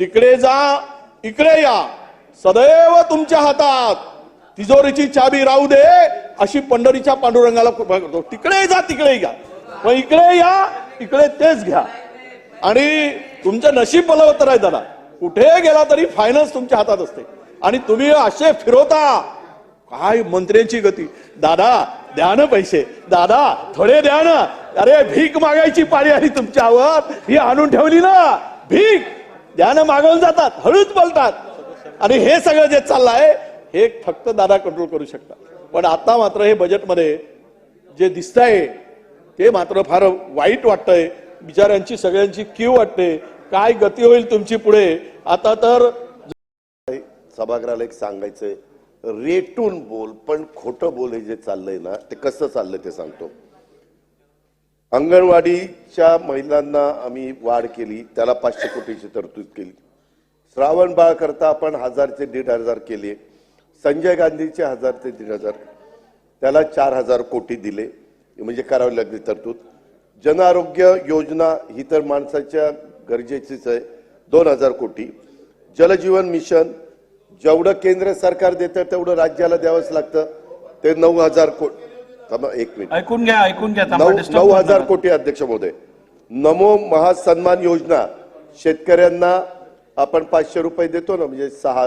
तिकडे जा इकडे या. सदैव तुमच्या हातात. तिजोरीची चाबी राहू दे अशी पंढरीच्या पांडुरंगाला करतो. तिकडे जा तिकडे घ्या मग इकडे या इकडे तेच घ्या. आणि तुमचं नशीब बलवत आहे दादा. कुठे गेला तरी फायनान्स तुमच्या हातात असते. आणि तुम्ही असे फिरवता. काय मंत्र्यांची गती. दादा द्या ना पैसे. दादा थोडे द्या ना. अरे भीक मागायची पाळी आली तुमच्यावर. ही आणून ठेवली ना. भीक. ध्यान मागवून जातात हळूच बोलतात. आणि हे सगळं जे चाललंय हे फक्त दादा कंट्रोल करू शकतात. पण आता मात्र हे बजेटमध्ये जे दिसतंय ते मात्र फार वाईट वाटतंय. बिचाऱ्यांची सगळ्यांची क्यू वाटते. काय गती होईल तुमची पुढे? आता तर सभागृहाला एक सांगायचंय. रेटून बोल पण खोटं बोल हे जे चाललंय ना ते कसं चाललंय ते सांगतो. अंगणवाडीच्या महिलांना आम्ही वाढ केली त्याला पाचशे कोटीची तरतूद केली. श्रावण बाळ करता आपण हजार ते दीड हजार केले संजय गांधीचे हजार ते दीड हजार त्याला चार हजार कोटी दिले म्हणजे करावी लागली तरतूद. जन आरोग्य योजना ही तर माणसाच्या गरजेचीच आहे दोन हजार कोटी. जलजीवन मिशन जेवढं केंद्र सरकार देतं तेवढं राज्याला द्यावंच लागतं ते नऊ हजार कोटी थांबा एक मिनिट. ऐकून घ्या ऐकून घ्या थांबा, नऊ disturb नऊ हजार नका. कोटी अध्यक्ष महोदय. नमो महासन्मान योजना. शेतकऱ्यांना आपण पाचशे रुपये देतो ना म्हणजे सहा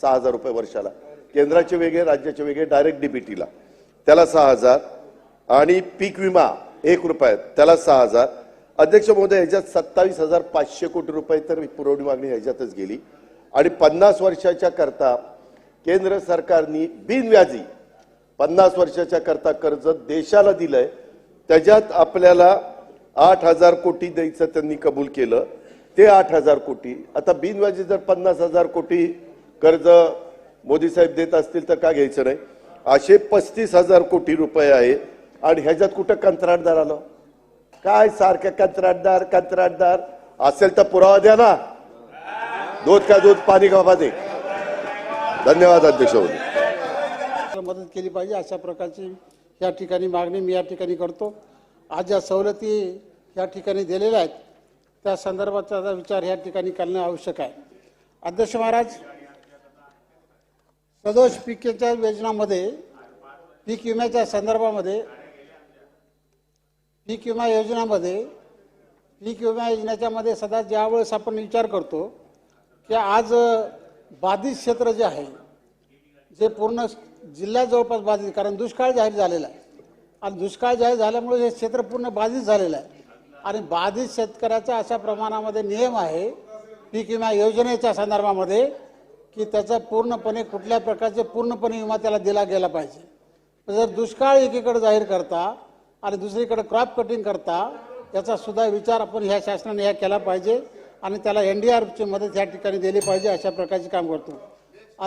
सहा हजार रुपये वर्षाला. केंद्राचे वेगळे राज्याचे वेगळे डायरेक्ट डीबीटीला त्याला सहा हजार. आणि पीक विमा एक रुपयात त्याला सहा हजार. अध्यक्ष महोदय ह्याच्यात सत्तावीस हजार पाचशे कोटी रुपये तर पुरवणी मागणी ह्याच्यातच गेली. आणि पन्नास वर्षाच्या करता केंद्र सरकारने बिनव्याजी पन्नास वर्षाच्या करता कर्ज देशाला दिलंय. त्याच्यात आपल्याला आठ हजार कोटी द्यायचं त्यांनी कबूल केलं. ते आठ हजार कोटी. आता बिनव्याजी जर पन्नास हजार कोटी कर्ज मोदी साहेब देत असतील तर का घ्यायचं नाही. असे पस्तीस हजार कोटी रुपये आहे. आणि ह्याच्यात कुठं कंत्राटदार आलं? काय सारखं कंत्राटदार कंत्राटदार? असेल तर पुरावा द्या ना. दूध का दूध? पाणी का पाणी? धन्यवाद अध्यक्ष मदत केली पाहिजे अशा प्रकारची या ठिकाणी मागणी मी या ठिकाणी करतो. आज ज्या सवलती या ठिकाणी दिलेल्या आहेत त्या संदर्भाचा विचार या ठिकाणी करणं आवश्यक आहे. अध्यक्ष महाराज सदोष पिकेच्या योजनामध्ये पीक विम्याच्या संदर्भामध्ये पीक विमा योजनामध्ये पीक विमा योजनेच्यामध्ये सदा ज्यावेळेस आपण विचार करतो की आज बाधित क्षेत्र जे आहे जे पूर्ण जिल्हा जवळपास बाधित कारण दुष्काळ जाहीर झालेला आहे. आणि दुष्काळ जाहीर झाल्यामुळे हे क्षेत्र पूर्ण बाधित झालेलं आहे. आणि बाधित शेतकऱ्याचा अशा प्रमाणामध्ये नियम आहे पीक विमा योजनेच्या संदर्भामध्ये की त्याचा पूर्णपणे कुठल्या प्रकारचे पूर्णपणे विमा त्याला दिला गेला पाहिजे. जर दुष्काळ एकीकडे जाहीर करता आणि दुसरीकडे क्रॉप कटिंग करता याचा सुद्धा विचार आपण ह्या शासनाने ह्या केला पाहिजे आणि त्याला एन डी आर एफची मदत ह्या ठिकाणी दिली पाहिजे अशा प्रकारचे काम करतो.